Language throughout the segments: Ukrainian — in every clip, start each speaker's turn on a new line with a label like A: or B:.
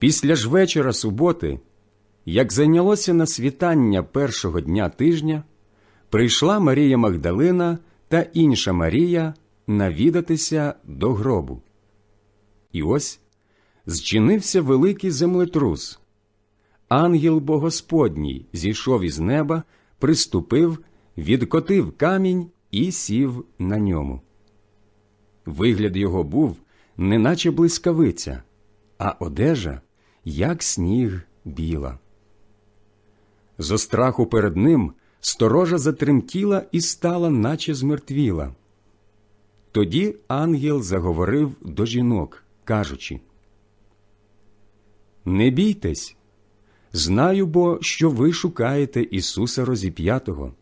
A: Після ж вечора суботи, як зайнялося на світання першого дня тижня, прийшла Марія Магдалина та інша Марія навідатися до гробу. І ось зчинився великий землетрус. Ангел Богосподній зійшов із неба, приступив, відкотив камінь і сів на ньому. Вигляд його був, неначе блискавиця, а одежа, як сніг біла. Зо страху перед ним сторожа затремтіла і стала, наче змертвіла. Тоді ангел заговорив до жінок, кажучи Не бійтесь, знаю бо, що ви шукаєте Ісуса розіп'ятого.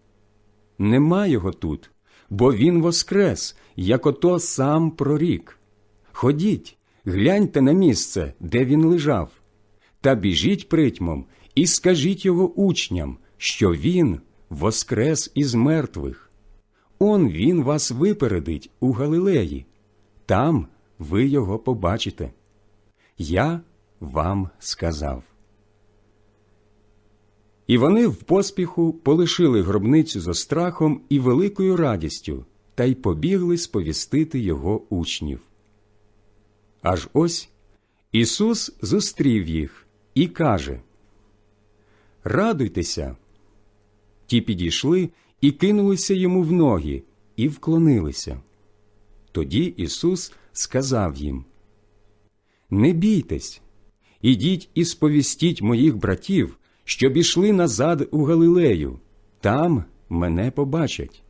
A: Нема його тут, бо Він воскрес, як ото сам прорік. Ходіть, гляньте на місце, де він лежав, та біжіть притьмом і скажіть його учням, що він воскрес із мертвих. Он він вас випередить у Галилеї, там ви його побачите. Я вам сказав. І вони в поспіху полишили гробницю зо страхом і великою радістю та й побігли сповістити його учнів. Аж ось Ісус зустрів їх і каже Радуйтеся. Ті підійшли і кинулися йому в ноги, і вклонилися. Тоді Ісус сказав їм Не бійтесь, ідіть і сповістіть моїх братів, щоб ішли назад у Галилею, там мене побачать.